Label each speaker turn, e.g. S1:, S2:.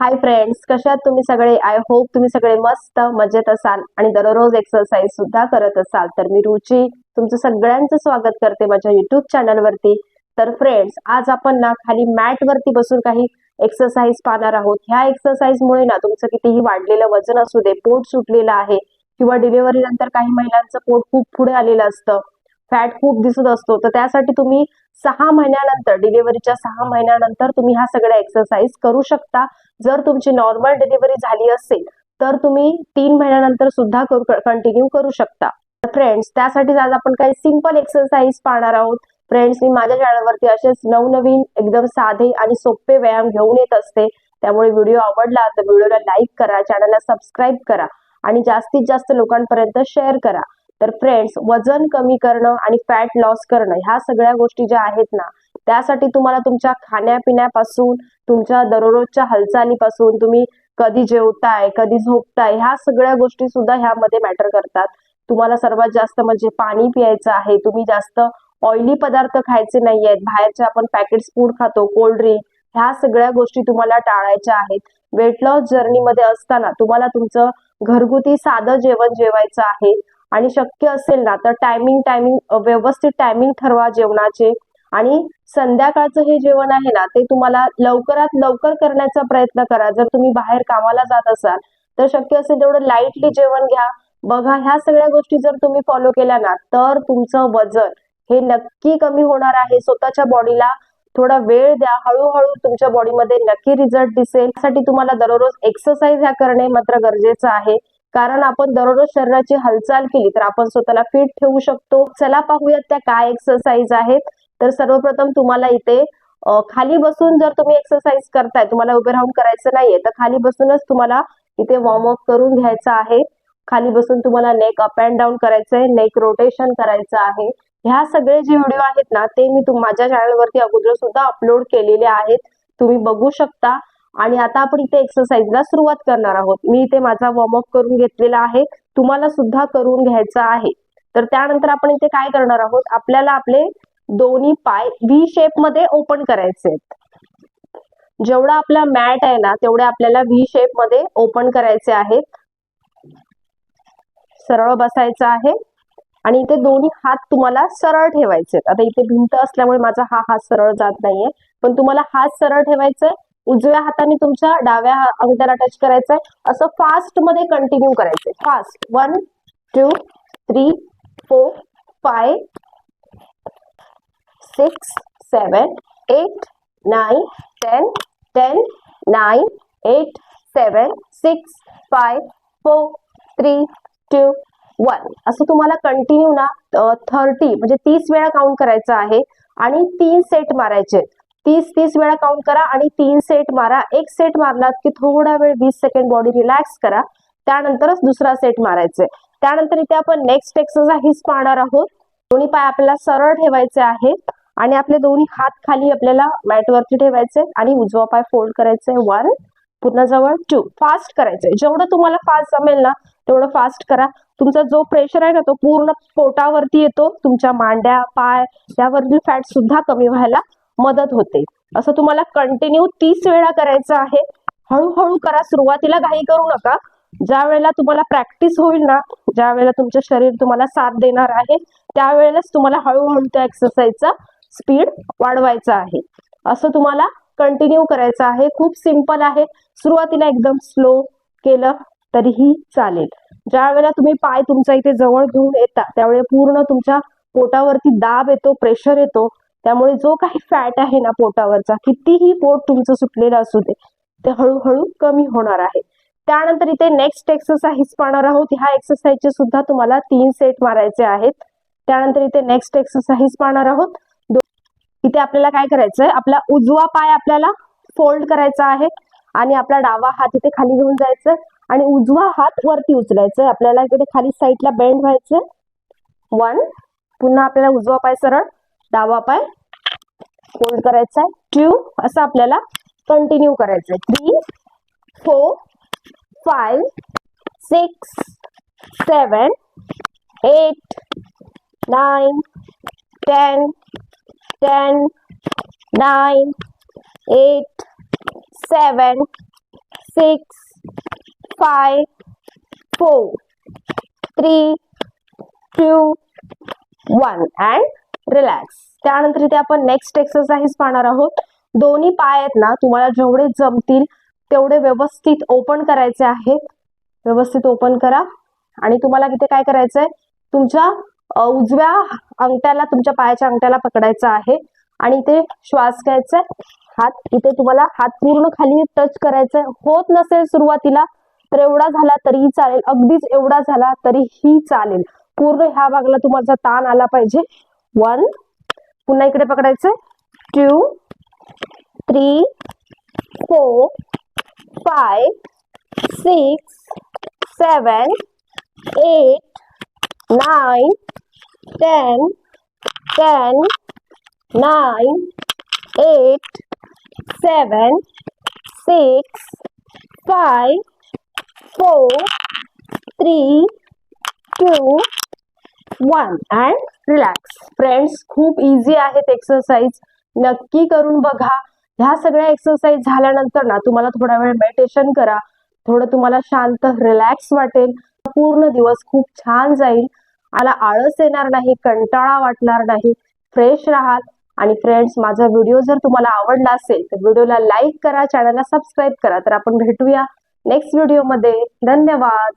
S1: Hi friends कशात तुम्ही सगळे? आय होप तुम्ही सगळे मस्त मजेत असाल आणि दररोज एक्सरसाइज सुद्धा करत असाल. तर मी रुची तुमचं सगळ्यांचं स्वागत करते माझ्या युट्यूब चॅनलवरती तर फ्रेंड्स आज आपण ना खाली मॅट वरती बसून काही एक्सरसाइज पाहणार आहोत. ह्या एक्सरसाइजमुळे ना तुमचं कितीही वाढलेलं वजन असू दे पोट सुटलेलं आहे किंवा डिलिव्हरी नंतर काही महिलांचं पोट खूप पुढे आलेलं असतं. फॅट खूप दिसत असतो. तर त्यासाठी तुम्ही सहा महिन्यानंतर डिलिव्हरीच्या सहा महिन्यानंतर तुम्ही ह्या सगळ्या एक्सरसाइज करू शकता. जर तुमची नॉर्मल डिलिव्हरी झाली असेल तर तुम्ही तीन महिन्यानंतर सुद्धा कंटिन्यू करू शकता. फ्रेंड्स त्यासाठी आज आपण काही सिंपल एक्सरसाइज पाहणार आहोत. फ्रेंड्स मी माझ्या चॅनलवरती असेच नवनवीन एकदम साधे आणि सोपे व्यायाम घेऊन येत असते. त्यामुळे व्हिडिओ आवडला तर व्हिडिओला लाईक करा चॅनलला सबस्क्राईब करा आणि जास्तीत जास्त लोकांपर्यंत शेअर करा. तर फ्रेंड्स वजन कमी करणं आणि फॅट लॉस करणं ह्या सगळ्या गोष्टी ज्या आहेत ना त्यासाठी तुम्हाला तुमच्या खाण्यापिण्यापासून तुमच्या दररोजच्या हालचालीपासून तुम्ही कधी जेवताय कधी झोपताय ह्या सगळ्या गोष्टी सुद्धा ह्यामध्ये मॅटर करतात. तुम्हाला सर्वात जास्त म्हणजे पाणी प्यायचं आहे तुम्ही जास्त ऑइली पदार्थ खायचे नाही आहेत बाहेरचे आपण पॅकेट फूड खातो कोल्ड ड्रिंक ह्या सगळ्या गोष्टी तुम्हाला टाळायच्या आहेत. वेट लॉस जर्नीमध्ये असताना तुम्हाला तुमचं घरगुती साधं जेवण जेवायचं आहे आणि शक्य असेल ना तर टायमिंग टायमिंग व्यवस्थित टायमिंग ठरवा जेवणाचे. आणि संध्याकाळचं हे जेवण आहे ना ते तुम्हाला लवकरात लवकर करण्याचा प्रयत्न करा. जर तुम्ही बाहेर कामाला जात असाल तर शक्य असेल तेवढं लाईटली जेवण घ्या. बघा ह्या सगळ्या गोष्टी जर तुम्ही फॉलो केल्या ना तर तुमचं वजन हे नक्की कमी होणार आहे. स्वतःच्या बॉडीला थोडा वेळ द्या. हळूहळू तुमच्या बॉडीमध्ये नक्की रिझल्ट दिसेल. त्यासाठी तुम्हाला दररोज एक्सरसाइज ह्या करणे मात्र गरजेचं आहे. कारण आपण दररोज शरीराची हालचाल केली तर आपण स्वतःला फिट ठेवू शकतो. चला पाहूयात त्या काय एक्सरसाइज आहेत. तर सर्वप्रथम तुम्हाला इथे खाली बसून जर तुम्ही एक्सरसाइज करताय तुम्हाला उभे राहून करायचं नाहीये तर खाली बसूनच तुम्हाला इथे वॉर्मअप करून घ्यायचं आहे. खाली बसून तुम्हाला नेक अप अँड डाऊन करायचं आहे नेक रोटेशन करायचं आहे. ह्या सगळे जे व्हिडिओ आहेत ना ते मी माझ्या चॅनलवरती अगोदर सुद्धा अपलोड केलेले आहेत. तुम्ही बघू शकता. आणि आता आपण इथे एक्सरसाइजला सुरुवात करणार आहोत. मी इथे माझा वॉर्मअप करून घेतलेला आहे. तुम्हाला सुद्धा करून घ्यायचा आहे. तर त्यानंतर आपण इथे काय करणार आहोत? आपल्याला आपले दोन्ही पाय व्ही शेपमध्ये ओपन करायचे आहेत. जेवढा आपला मॅट आहे ना तेवढे आपल्याला व्ही शेपमध्ये ओपन करायचे आहेत. सरळ बसायचं आहे. आणि इथे दोन्ही हात तुम्हाला सरळ ठेवायचे आता इथे भिंत असल्यामुळे माझा हा हात सरळ जात नाहीये. पण तुम्हाला हात सरळ ठेवायचा आहे उजव्या हाताने तुमच्या डाव्या अंगठ्याला टच करायचंय. असं फास्टमध्ये कंटिन्यू करायचंय. Fast one two three four five six seven eight nine ten ten nine eight seven six five four three two one असं तुम्हाला कंटिन्यू ना थर्टी म्हणजे तीस वेळा काउंट करायचं आहे. आणि तीन सेट मारायचे. तीस तीस वेळा काउंट करा आणि तीन सेट मारा. एक सेट मारलात की थोडा वेळ वीस सेकंड बॉडी रिलॅक्स करा. त्यानंतरच दुसरा सेट मारायचे त्यानंतर इथे आपण नेक्स्ट एक्सरसाइज पाहणार आहोत. दोन्ही पाय आपल्याला सरळ ठेवायचे आहेत आणि आपले दोन्ही हात खाली आपल्याला मॅटवरती ठेवायचे आणि उजवा पाय फोल्ड करायचे वन पुन्हा जवळ. टू फास्ट करायचे जेवढं तुम्हाला फास्ट जमेल ना तेवढं फास्ट करा. तुमचा जो प्रेशर आहे ना तो पूर्ण पोटावरती येतो. तुमच्या मांड्या पाय त्यावरील फॅट सुद्धा कमी व्हायला मदत होते. असं तुम्हाला कंटिन्यू तीस वेळा करायचं आहे. हळूहळू करा. सुरुवातीला घाई करू नका. ज्या वेळेला तुम्हाला प्रॅक्टिस होईल ना ज्या वेळेला तुमचं शरीर तुम्हाला साथ देणार आहे त्यावेळेलाच तुम्हाला हळूहळू त्या एक्सरसाइजचा स्पीड वाढवायचा आहे. असं तुम्हाला कंटिन्यू करायचं आहे. खूप सिंपल आहे. सुरुवातीला एकदम स्लो केलं तरीही चालेल. ज्या वेळेला तुम्ही पाय तुमचा इथे जवळ घेऊन येता त्यावेळेला पूर्ण तुमच्या पोटावरती दाब येतो प्रेशर येतो त्यामुळे जो काही फॅट आहे ना पोटावरचा कितीही पोट तुमचं सुटलेलं असू दे ते हळूहळू कमी होणार आहे. त्यानंतर इथे नेक्स्ट एक्सरसाइज पाहणार आहोत. ह्या एक्सरसाइजचे सुद्धा तुम्हाला तीन सेट मारायचे आहेत. त्यानंतर इथे नेक्स्ट एक्सरसाइज पाहणार आहोत. इथे आपल्याला काय करायचंय? आपला उजवा पाय आपल्याला फोल्ड करायचा आहे आणि आपला डावा हात इथे खाली घेऊन जायचं आणि उजवा हात वरती उचलायचा आपल्याला इकडे खाली साईडला बेंड व्हायचं वन पुन्हा आपल्याला उजवा पाय सरळ डावा पाय. फोल्ड करायचा आहे. ट्यू असं आपल्याला कंटिन्यू करायचं आहे. Three four five six seven eight nine ten ten nine eight seven six five four three two one and relax त्यानंतर इथे आपण नेक्स्ट एक्सरसाइज पाहणार आहोत. दोन्ही पाय आहेत ना तुम्हाला जेवढे जमतील तेवढे व्यवस्थित ओपन करायचे आहेत. व्यवस्थित ओपन करा. आणि तुम्हाला इथे काय करायचंय? तुमच्या उजव्या अंगठ्याला तुमच्या पायाच्या अंगठ्याला पकडायचा आहे. आणि इथे श्वास घ्यायचा हात इथे तुम्हाला हात पूर्ण खाली टच करायचंय. होत नसेल सुरुवातीला तर एवढा झाला तरीही चालेल. अगदीच एवढा झाला तरीही चालेल. पूर्ण ह्या भागाला तुम्हाला ताण आला पाहिजे. वन पुन्हा इकडे पकडायचं. Two three four five six seven eight nine ten ten nine eight seven six five four three two one and relax friends खूप इझी आहेत एक्सरसाइज नक्की करून बघा. ह्या सगळ्या एक्सरसाइज झाल्यानंतर ना तुम्हाला थोडा वेळ मेडिटेशन करा. थोडं तुम्हाला शांत रिलॅक्स वाटेल. पूर्ण दिवस खूप छान जाईल. आला आळस येणार नाही कंटाळा वाटणार नाही. फ्रेश राहाल. आणि फ्रेंड्स माझा व्हिडिओ जर तुम्हाला आवडला असेल तर व्हिडिओला लाईक करा चॅनलला सबस्क्राईब करा. तर आपण भेटूया नेक्स्ट व्हिडिओमध्ये धन्यवाद.